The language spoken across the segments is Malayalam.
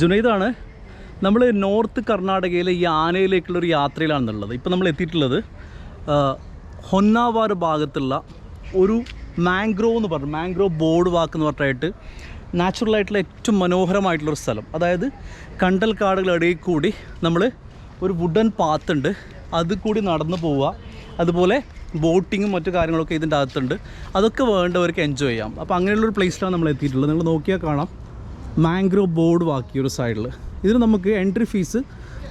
ജുനൈദാണ് നമ്മൾ നോർത്ത് കർണാടകയിലെ ഈ ആനയിലേക്കുള്ളൊരു യാത്രയിലാണെന്നുള്ളത് ഇപ്പോൾ നമ്മൾ എത്തിയിട്ടുള്ളത് ഹൊന്നാവാർ ഭാഗത്തുള്ള ഒരു മാംഗ്രോവ് എന്ന് പറഞ്ഞു മാംഗ്രോവ് ബോർഡ് വാക്ക് എന്ന് നാച്ചുറൽ ആയിട്ടുള്ള ഏറ്റവും മനോഹരമായിട്ടുള്ളൊരു സ്ഥലം. അതായത് കണ്ടൽ കാടുകളിടയിൽ കൂടി നമ്മൾ ഒരു വുഡൻ പാത്ത് ഉണ്ട്. അത് കൂടി നടന്നു പോവുക. അതുപോലെ ബോട്ടിങ്ങും മറ്റു കാര്യങ്ങളൊക്കെ ഇതിന്റെ അകത്തുണ്ട്. അതൊക്കെ വേണ്ടവർക്ക് എൻജോയ് ചെയ്യാം. അപ്പോൾ അങ്ങനെയുള്ളൊരു പ്ലേസിലാണ് നമ്മൾ എത്തിയിട്ടുള്ളത്. നിങ്ങൾ നോക്കിയാൽ കാണാം. മാംഗ്രോ ബോർഡ് ബാക്കി ഒരു സൈഡിൽ ഇതിന് നമുക്ക് എൻട്രി ഫീസ്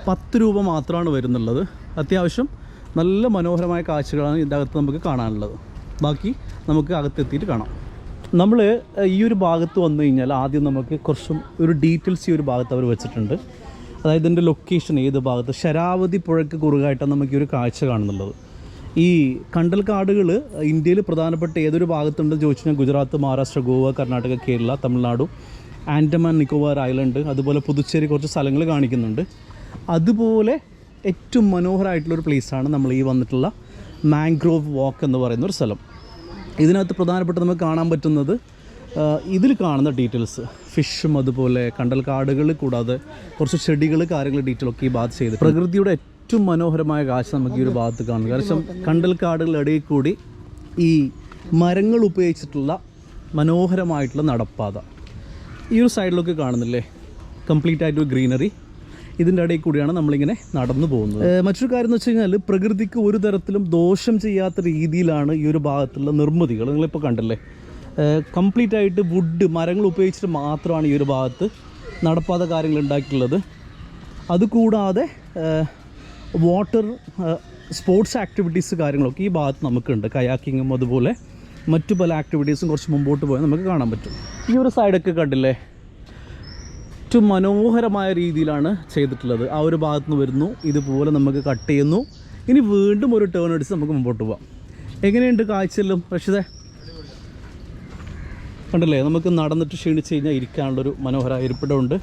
പത്ത് രൂപ മാത്രമാണ് വരുന്നുള്ളത്. അത്യാവശ്യം നല്ല മനോഹരമായ കാഴ്ചകളാണ് ഇതിന്റെ അകത്ത് നമുക്ക് കാണാനുള്ളത്. ബാക്കി നമുക്ക് അകത്തെത്തിയിട്ട് കാണാം. നമ്മൾ ഈ ഒരു ഭാഗത്ത് വന്നു കഴിഞ്ഞാൽ ആദ്യം നമുക്ക് കുറച്ചും ഒരു ഡീറ്റെയിൽസ് ഈ ഒരു ഭാഗത്ത് അവർ വെച്ചിട്ടുണ്ട്. അതായത് ഇതിന്റെ ലൊക്കേഷൻ ഏത് ഭാഗത്ത്? ശരാവതി പുഴയ്ക്ക് കുറുകായിട്ടാണ് നമുക്ക് ഈ ഒരു കാഴ്ച കാണുന്നുള്ളത്. ഈ കണ്ടൽ കാടുകൾ ഇന്ത്യയിൽ പ്രധാനപ്പെട്ട ഏതൊരു ഭാഗത്തുണ്ടെന്ന് ചോദിച്ചു കഴിഞ്ഞാൽ ഗുജറാത്ത് മഹാരാഷ്ട്ര ഗോവ കർണാടക കേരള തമിഴ്നാടു ആൻഡമാൻ നിക്കോബാർ ഐലൻഡ് അതുപോലെ പുതുച്ചേരി കുറച്ച് സ്ഥലങ്ങൾ കാണിക്കുന്നുണ്ട്. അതുപോലെ ഏറ്റവും മനോഹരമായിട്ടുള്ളൊരു പ്ലേസാണ് നമ്മൾ ഈ വന്നിട്ടുള്ള മാംഗ്രോവ് വാക്ക് എന്ന് പറയുന്ന ഒരു സ്ഥലം. ഇതിനകത്ത് പ്രധാനപ്പെട്ട നമുക്ക് കാണാൻ പറ്റുന്നത് ഇതിൽ കാണുന്ന ഡീറ്റെയിൽസ് ഫിഷും അതുപോലെ കണ്ടൽ കാടുകൾ കൂടാതെ കുറച്ച് ചെടികൾ കാര്യങ്ങൾ ഡീറ്റെയിൽ ഒക്കെ ഈ ഭാഗത്ത് ചെയ്ത് പ്രകൃതിയുടെ ഏറ്റവും മനോഹരമായ കാഴ്ച നമുക്ക് ഈ ഒരു ഭാഗത്ത് കാണും. കാരണം കണ്ടൽ കാടുകളിടയിൽ കൂടി ഈ മരങ്ങൾ ഉപയോഗിച്ചിട്ടുള്ള മനോഹരമായിട്ടുള്ള നടപ്പാത. ഈ ഒരു സൈഡിലൊക്കെ കാണുന്നില്ലേ? കംപ്ലീറ്റ് ആയിട്ട് ഗ്രീനറി ഇതിന്റെ ഇടയിൽ കൂടിയാണ് നമ്മളിങ്ങനെ നടന്നു പോകുന്നത്. മറ്റൊരു കാര്യം എന്ന് വെച്ച് കഴിഞ്ഞാൽ പ്രകൃതിക്ക് ഒരു തരത്തിലും ദോഷം ചെയ്യാത്ത രീതിയിലാണ് ഈ ഒരു ഭാഗത്തുള്ള നിർമ്മിതികൾ. നിങ്ങളിപ്പോൾ കണ്ടല്ലേ? കംപ്ലീറ്റ് ആയിട്ട് വുഡ് മരങ്ങൾ ഉപയോഗിച്ചിട്ട് മാത്രമാണ് ഈ ഒരു ഭാഗത്ത് നടപ്പാത കാര്യങ്ങൾ ഉണ്ടാക്കിയിട്ടുള്ളത്. അതുകൂടാതെ വാട്ടർ സ്പോർട്സ് ആക്ടിവിറ്റീസ് കാര്യങ്ങളൊക്കെ ഈ ഭാഗത്ത് നമുക്കുണ്ട്. കയാക്കിങ്ങും അതുപോലെ മറ്റു പല ആക്ടിവിറ്റീസും കുറച്ച് മുമ്പോട്ട് പോയാൽ നമുക്ക് കാണാൻ പറ്റും. ഈ ഒരു സൈഡൊക്കെ കണ്ടില്ലേ? ഏറ്റവും മനോഹരമായ രീതിയിലാണ് ചെയ്തിട്ടുള്ളത്. ആ ഒരു ഭാഗത്ത് നിന്ന് വരുന്നു. ഇതുപോലെ നമുക്ക് കട്ട് ചെയ്യുന്നു. ഇനി വീണ്ടും ഒരു ടേൺ അടിച്ച് നമുക്ക് മുമ്പോട്ട് പോവാം. എങ്ങനെയുണ്ട് കാഴ്ചയെല്ലാം പക്ഷേ കണ്ടല്ലേ? നമുക്ക് നടന്നിട്ട് ക്ഷീണിച്ച് കഴിഞ്ഞാൽ ഇരിക്കാനുള്ളൊരു മനോഹര ഇരിപ്പിടമുണ്ട്.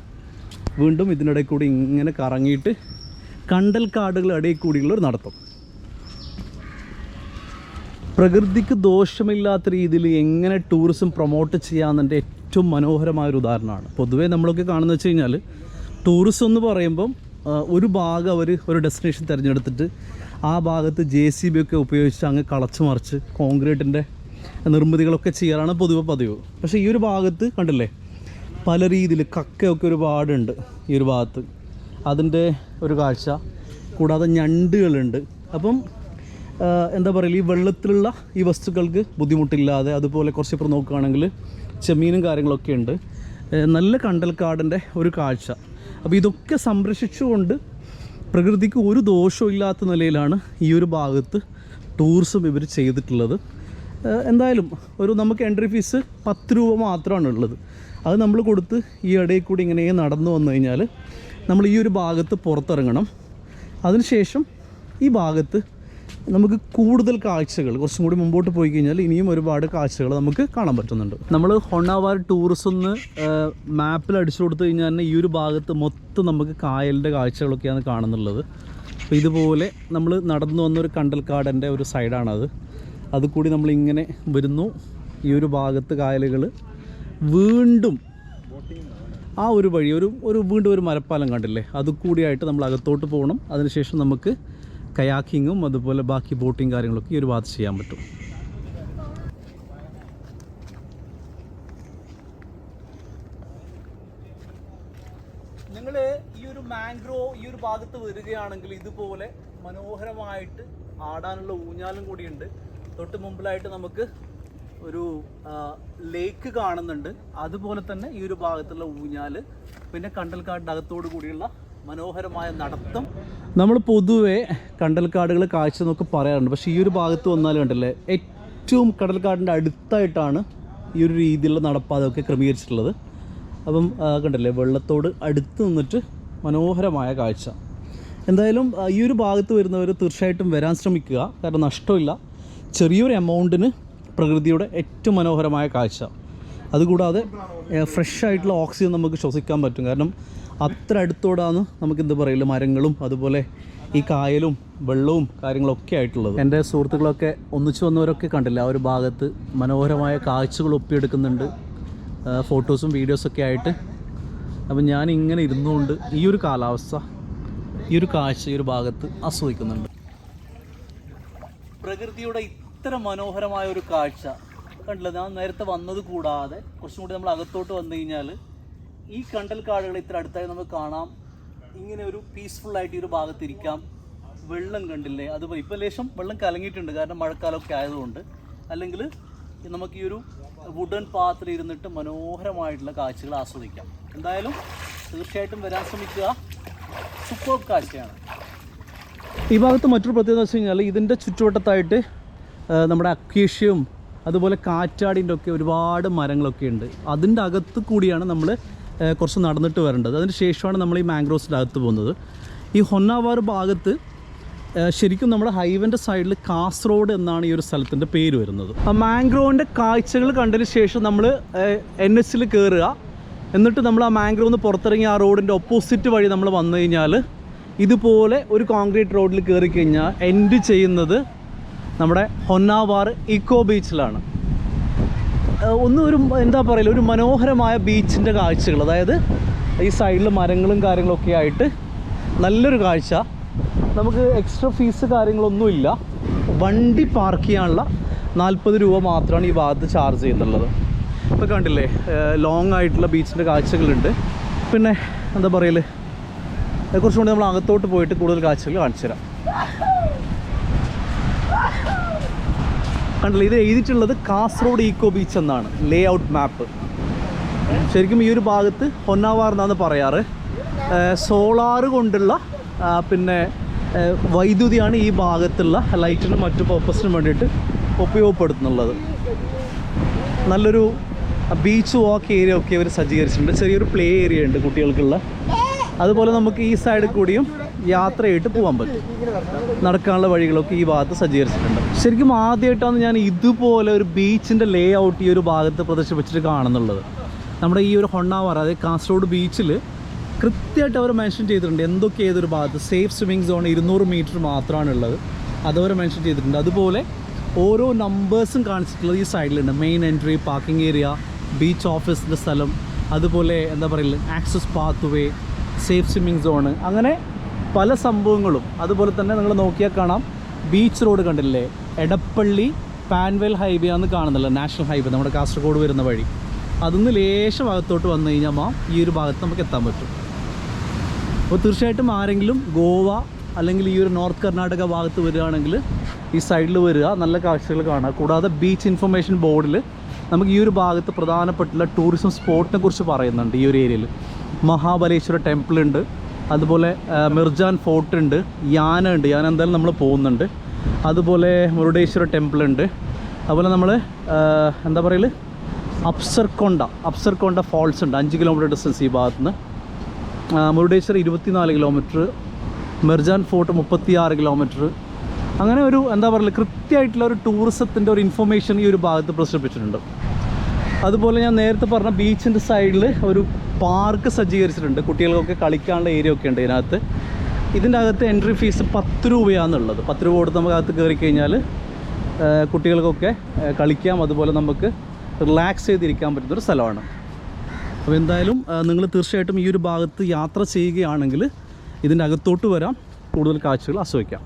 വീണ്ടും ഇതിനിടയിൽ കൂടി ഇങ്ങനെ കറങ്ങിയിട്ട് കണ്ടൽ കാടുകളുടെ ഇടയിൽ കൂടിയുള്ളൊരു നടത്തം. പ്രകൃതിക്ക് ദോഷമില്ലാത്ത രീതിയിൽ എങ്ങനെ ടൂറിസം പ്രൊമോട്ട് ചെയ്യാമെന്നതിന്റെ ഏറ്റവും മനോഹരമായ ഒരു ഉദാഹരണമാണ്. പൊതുവേ നമ്മളൊക്കെ കാണുന്നത് വെച്ച് കഴിഞ്ഞാൽ ടൂറിസം എന്ന് പറയുമ്പം ഒരു ഭാഗം അവർ ഒരു ഡെസ്റ്റിനേഷൻ തിരഞ്ഞെടുത്തിട്ട് ആ ഭാഗത്ത് ജെ സി ബി ഒക്കെ ഉപയോഗിച്ച് അങ്ങ് കളച്ച് മറിച്ച് കോൺക്രീറ്റിന്റെ നിർമ്മിതികളൊക്കെ ചെയ്യാറാണ് പൊതുവെ പതിവ്. പക്ഷേ ഈ ഒരു ഭാഗത്ത് കണ്ടില്ലേ പല രീതിയിൽ കക്കയൊക്കെ ഒരുപാടുണ്ട് ഈ ഒരു ഭാഗത്ത്. അതിന്റെ ഒരു കാഴ്ച. കൂടാതെ ഞണ്ടുകളുണ്ട്. അപ്പം എന്താ പറയുക ഈ വെള്ളത്തിലുള്ള ഈ വസ്തുക്കൾക്ക് ബുദ്ധിമുട്ടില്ലാതെ അതുപോലെ കുറച്ച് ഇപ്പുറം നോക്കുകയാണെങ്കിൽ ചെമ്മീനും കാര്യങ്ങളൊക്കെ ഉണ്ട്. നല്ല കണ്ടൽക്കാടിന്റെ ഒരു കാഴ്ച. അപ്പോൾ ഇതൊക്കെ സംരക്ഷിച്ചുകൊണ്ട് പ്രകൃതിക്ക് ഒരു ദോഷവും ഇല്ലാത്ത നിലയിലാണ് ഈ ഒരു ഭാഗത്ത് ടൂറിസം ഇവർ ചെയ്തിട്ടുള്ളത്. എന്തായാലും ഒരു നമുക്ക് എൻട്രി ഫീസ് പത്ത് രൂപ മാത്രമാണ് ഉള്ളത്. അത് നമ്മൾ കൊടുത്ത് ഈ ഇടയിൽ കൂടി ഇങ്ങനെ നടന്നു വന്നു കഴിഞ്ഞാൽ നമ്മൾ ഈ ഒരു ഭാഗത്ത് പുറത്തിറങ്ങണം. അതിനുശേഷം ഈ ഭാഗത്ത് നമുക്ക് കൂടുതൽ കാഴ്ചകൾ കുറച്ചും കൂടി മുമ്പോട്ട് പോയി കഴിഞ്ഞാൽ ഇനിയും ഒരുപാട് കാഴ്ചകൾ നമുക്ക് കാണാൻ പറ്റുന്നുണ്ട്. നമ്മൾ ഹൊണ്ണാവാർ ടൂറിസം എന്ന് മാപ്പിൽ അടിച്ചു കൊടുത്തു കഴിഞ്ഞാൽ തന്നെ ഈ ഒരു ഭാഗത്ത് മൊത്തം നമുക്ക് കായലിന്റെ കാഴ്ചകളൊക്കെയാണ് കാണുന്നുള്ളത്. അപ്പോൾ ഇതുപോലെ നമ്മൾ നടന്നു വന്ന വന്നൊരു കണ്ടൽക്കാടന്റെ ഒരു സൈഡാണത്. അത് കൂടി നമ്മളിങ്ങനെ വരുന്നു. ഈ ഒരു ഭാഗത്ത് കായലുകൾ വീണ്ടും ആ ഒരു വഴി ഒരു ഒരു വീണ്ടും ഒരു മരപ്പാലം കണ്ടില്ലേ? അത് കൂടിയായിട്ട് നമ്മൾ അകത്തോട്ട് പോകണം അതിനുശേഷം നമുക്ക് കയാക്കിങ്ങും അതുപോലെ ബാക്കി ബോട്ടിങ് കാര്യങ്ങളൊക്കെ ഈ ഒരു ഭാഗത്ത് ചെയ്യാൻ പറ്റും. നിങ്ങൾ ഈ ഒരു മാംഗ്രോ ഈ ഒരു ഭാഗത്ത് വരികയാണെങ്കിൽ ഇതുപോലെ മനോഹരമായിട്ട് ആടാനുള്ള ഊഞ്ഞാലും കൂടിയുണ്ട്. തൊട്ട് മുമ്പിലായിട്ട് നമുക്ക് ഒരു ലേക്ക് കാണുന്നുണ്ട്. അതുപോലെ തന്നെ ഈ ഒരു ഭാഗത്തുള്ള ഊഞ്ഞാൽ പിന്നെ കണ്ടൽക്കാടിന്റെ അകത്തോടു കൂടിയുള്ള മനോഹരമായ നടത്തം. നമ്മൾ പൊതുവെ കണ്ടൽക്കാടുകൾ കാഴ്ച എന്നൊക്കെ പറയാറുണ്ട്. പക്ഷേ ഈ ഒരു ഭാഗത്ത് വന്നാൽ കണ്ടല്ലേ ഏറ്റവും കടൽക്കാടിന്റെ അടുത്തായിട്ടാണ് ഈ ഒരു രീതിയിലുള്ള നടപ്പാതയൊക്കെ ക്രമീകരിച്ചിട്ടുള്ളത്. അപ്പം കണ്ടല്ലേ വെള്ളത്തോട് അടുത്ത് നിന്നിട്ട് മനോഹരമായ കാഴ്ച. എന്തായാലും ഈ ഒരു ഭാഗത്ത് വരുന്നവർ തീർച്ചയായിട്ടും വരാൻ ശ്രമിക്കുക. കാരണം നഷ്ടമില്ല. ചെറിയൊരു എമൗണ്ടിന് പ്രകൃതിയുടെ ഏറ്റവും മനോഹരമായ കാഴ്ച. അതുകൂടാതെ ഫ്രഷ് ആയിട്ടുള്ള ഓക്സിജൻ നമുക്ക് ശ്വസിക്കാൻ പറ്റും. കാരണം അത്ര അടുത്തോടാണ് നമുക്ക് എന്ത് പറയില്ല മരങ്ങളും അതുപോലെ ഈ കായലും വെള്ളവും കാര്യങ്ങളൊക്കെ ആയിട്ടുള്ളത്. എന്റെ സുഹൃത്തുക്കളൊക്കെ ഒന്നിച്ചു വന്നവരൊക്കെ കണ്ടില്ല? ആ ഒരു ഭാഗത്ത് മനോഹരമായ കാഴ്ചകൾ ഒപ്പിയെടുക്കുന്നുണ്ട്. ഫോട്ടോസും വീഡിയോസൊക്കെ ആയിട്ട്. അപ്പം ഞാൻ ഇങ്ങനെ ഇരുന്നുകൊണ്ട് ഈ ഒരു കാലാവസ്ഥ ഈ ഒരു കാഴ്ച ഈ ഒരു ഭാഗത്ത് ആസ്വദിക്കുന്നുണ്ട്. പ്രകൃതിയുടെ ഇത്ര മനോഹരമായ ഒരു കാഴ്ച. കണ്ടില്ല? ഞാൻ നേരത്തെ വന്നത് കൂടാതെ കുറച്ചും കൂടി നമ്മൾ അകത്തോട്ട് വന്നു കഴിഞ്ഞാൽ ഈ കണ്ടൽ കാടുകൾ ഇത്ര അടുത്തായി നമുക്ക് കാണാം. ഇങ്ങനെ ഒരു പീസ്ഫുൾ ആയിട്ട് ഈ ഒരു ഭാഗത്തിരിക്കാം. വെള്ളം കണ്ടില്ലേ? അതുപോലെ ഇപ്പോൾ ലേശം വെള്ളം കലങ്ങിയിട്ടുണ്ട്. കാരണം മഴക്കാലമൊക്കെ ആയതുകൊണ്ട്. അല്ലെങ്കിൽ നമുക്ക് ഈ ഒരു വുഡൻ പാത്തിൽ ഇരുന്നിട്ട് മനോഹരമായിട്ടുള്ള കാഴ്ചകൾ ആസ്വദിക്കാം. എന്തായാലും തീർച്ചയായിട്ടും വരാൻ ശ്രമിക്കുക. സൂപ്പർ കാഴ്ചയാണ്. ഈ ഭാഗത്ത് മറ്റൊരു പ്രത്യേകത വെച്ച് കഴിഞ്ഞാൽ ഇതിന്റെ ചുറ്റുവട്ടത്തായിട്ട് നമ്മുടെ അക്വേഷ്യവും അതുപോലെ കാറ്റാടിന്റെ ഒക്കെ ഒരുപാട് മരങ്ങളൊക്കെ ഉണ്ട്. അതിന്റെ അകത്ത് കൂടിയാണ് നമ്മൾ കുറച്ച് നടന്നിട്ട് വരേണ്ടത്. അതിന് ശേഷമാണ് നമ്മൾ ഈ മാംഗ്രോവ്സിന്റെ അകത്ത് പോകുന്നത്. ഈ ഹൊന്നാവാർ ഭാഗത്ത് ശരിക്കും നമ്മുടെ ഹൈവേന്റെ സൈഡിൽ കാസർഗോഡ് എന്നാണ് ഈ ഒരു സ്ഥലത്തിന്റെ പേര് വരുന്നത്. ആ മാംഗ്രോവിന്റെ കാഴ്ചകൾ കണ്ടതിന് ശേഷം നമ്മൾ എൻ എച്ചിൽ കയറുക എന്നിട്ട് നമ്മൾ ആ മാംഗ്രോവ് നിന്ന് പുറത്തിറങ്ങി ആ റോഡിന്റെ ഓപ്പോസിറ്റ് വഴി നമ്മൾ വന്നു കഴിഞ്ഞാൽ ഇതുപോലെ ഒരു കോൺക്രീറ്റ് റോഡിൽ കയറി കഴിഞ്ഞാൽ എൻഡ് ചെയ്യുന്നത് നമ്മുടെ ഹൊന്നാവാർ ഇക്കോ ബീച്ചിലാണ് ഒന്ന് ഒരു എന്താ പറയുക ഒരു മനോഹരമായ ബീച്ചിന്റെ കാഴ്ചകൾ അതായത് ഈ സൈഡിൽ മരങ്ങളും കാര്യങ്ങളൊക്കെ ആയിട്ട് നല്ലൊരു കാഴ്ച. നമുക്ക് എക്സ്ട്രാ ഫീസ് കാര്യങ്ങളൊന്നുമില്ല. വണ്ടി പാർക്ക് ചെയ്യാനുള്ള നാൽപ്പത് രൂപ മാത്രമാണ് ഈ ഭാഗത്ത് ചാർജ് ചെയ്യുന്നുള്ളത്. ഇപ്പോൾ കണ്ടില്ലേ? ലോങ് ആയിട്ടുള്ള ബീച്ചിന്റെ കാഴ്ചകളുണ്ട്. പിന്നെ എന്താ പറയൽ? കുറച്ചും കൂടി നമ്മൾ അകത്തോട്ട് പോയിട്ട് കൂടുതൽ കാഴ്ചകൾ കാണിച്ചു തരാം കണ്ടില്ല ഇത് എഴുതിയിട്ടുള്ളത് കാസർഗോഡ് ഈക്കോ ബീച്ച് എന്നാണ് ലേ ഔട്ട് മാപ്പ് ശരിക്കും ഈ ഒരു ഭാഗത്ത് ഹൊന്നാവാർ എന്നാണ് പറയാറ്. സോളാറ് കൊണ്ടുള്ള പിന്നെ വൈദ്യുതിയാണ് ഈ ഭാഗത്തുള്ള ലൈറ്റിനും മറ്റു പർപ്പസിനും വേണ്ടിയിട്ട് ഉപയോഗപ്പെടുത്തുന്നുള്ളത്. നല്ലൊരു ബീച്ച് വാക്ക് ഏരിയ ഒക്കെ അവർ സജ്ജീകരിച്ചിട്ടുണ്ട്. ചെറിയൊരു പ്ലേ ഏരിയ ഉണ്ട് കുട്ടികൾക്കുള്ള. അതുപോലെ നമുക്ക് ഈ സൈഡിൽ കൂടിയും യാത്രയായിട്ട് പോകാൻ പറ്റും. നടക്കാനുള്ള വഴികളൊക്കെ ഈ ഭാഗത്ത് സജ്ജീകരിച്ചിട്ടുണ്ട്. ശരിക്കും ആദ്യമായിട്ടാണ് ഞാൻ ഇതുപോലെ ഒരു ബീച്ചിന്റെ ലേ ഔട്ട് ഈ ഒരു ഭാഗത്ത് പ്രദർശിപ്പിച്ചിട്ട് കാണുന്നുള്ളത്. നമ്മുടെ ഈ ഒരു ഹൊണ്ണാവാർ അതായത് കാസർഗോഡ് ബീച്ചിൽ കൃത്യമായിട്ട് അവർ മെൻഷൻ ചെയ്തിട്ടുണ്ട്. എന്തൊക്കെ ഏതൊരു ഭാഗത്ത് സേഫ് സ്വിമ്മിങ് സോൺ ഇരുന്നൂറ് മീറ്റർ മാത്രമാണ് ഉള്ളത് അതവർ മെൻഷൻ ചെയ്തിട്ടുണ്ട്. അതുപോലെ ഓരോ നമ്പേഴ്സും കാണിച്ചിട്ടുള്ളത് ഈ സൈഡിലുണ്ട് main entry parking area beach ഓഫീസിന്റെ സ്ഥലം അതുപോലെ എന്താ പറയുക access path way safe swimming zone അങ്ങനെ പല സംഭവങ്ങളും. അതുപോലെ തന്നെ നിങ്ങൾ നോക്കിയാൽ കാണാം. ബീച്ച് റോഡ് കണ്ടില്ലേ? എടപ്പള്ളി പാൻവേൽ ഹൈവേ ആണെന്ന് കാണുന്നില്ല നാഷണൽ ഹൈവേ നമ്മുടെ കാസർഗോഡ് വരുന്ന വഴി. അതിന്ന് ലേശ ഭാഗത്തോട്ട് വന്നു കഴിഞ്ഞാൽ മാം ഈ ഒരു ഭാഗത്ത് നമുക്ക് എത്താൻ പറ്റും. അപ്പോൾ തീർച്ചയായിട്ടും ആരെങ്കിലും ഗോവ അല്ലെങ്കിൽ ഈ ഒരു നോർത്ത് കർണാടക ഭാഗത്ത് വരികയാണെങ്കിൽ ഈ സൈഡിൽ വരിക. നല്ല കാഴ്ചകൾ കാണുക. കൂടാതെ ബീച്ച് ഇൻഫർമേഷൻ ബോർഡിൽ നമുക്ക് ഈ ഒരു ഭാഗത്ത് പ്രധാനപ്പെട്ടുള്ള ടൂറിസം സ്പോട്ടിനെ കുറിച്ച് പറയുന്നുണ്ട് ഈ ഒരു ഏരിയയിൽ മഹാബലേശ്വര ടെമ്പിൾ ഉണ്ട്. അതുപോലെ മിർജാൻ ഫോർട്ട് ഉണ്ട്. യാന ഉണ്ട്. യാന എന്തായാലും നമ്മൾ പോകുന്നുണ്ട്. അതുപോലെ മുരുടേശ്വര ടെമ്പിൾ ഉണ്ട്. അതുപോലെ നമ്മൾ എന്താ പറയൽ അപ്സർക്കൊണ്ട. അപ്സർക്കൊണ്ട ഫോൾസ് ഉണ്ട്. അഞ്ച് കിലോമീറ്റർ ഡിസ്റ്റൻസ് ഈ ഭാഗത്ത് നിന്ന് മുരുടേശ്വർ ഇരുപത്തിനാല് കിലോമീറ്റർ മിർജാൻ ഫോർട്ട് മുപ്പത്തിയാറ് കിലോമീറ്റർ അങ്ങനെ ഒരു എന്താ പറയുക കൃത്യമായിട്ടുള്ള ഒരു ടൂറിസത്തിന്റെ ഒരു ഇൻഫർമേഷൻ ഈ ഒരു ഭാഗത്ത് പ്രദർശിപ്പിച്ചിട്ടുണ്ട് അതുപോലെ ഞാൻ നേരത്തെ പറഞ്ഞ ബീച്ചിന്റെ സൈഡിൽ ഒരു പാർക്ക് സജ്ജീകരിച്ചിട്ടുണ്ട്. കുട്ടികൾക്കൊക്കെ കളിക്കാനുള്ള ഏരിയ ഒക്കെ ഉണ്ട് ഇതിനകത്ത്. ഇതിന്റെ അകത്ത് എൻട്രി ഫീസ് പത്ത് രൂപയാണെന്നുള്ളത് പത്ത് രൂപ കൊടുത്ത് നമുക്ക് അകത്ത് കയറി കഴിഞ്ഞാൽ കുട്ടികൾക്കൊക്കെ കളിക്കാം. അതുപോലെ നമുക്ക് റിലാക്സ് ചെയ്തിരിക്കാൻ പറ്റുന്നൊരു സ്ഥലമാണ്. അപ്പോൾ എന്തായാലും നിങ്ങൾ തീർച്ചയായിട്ടും ഈ ഒരു ഭാഗത്ത് യാത്ര ചെയ്യുകയാണെങ്കിൽ ഇതിന്റെ അകത്തോട്ട് വരാം. കൂടുതൽ കാഴ്ചകൾ ആസ്വദിക്കാം.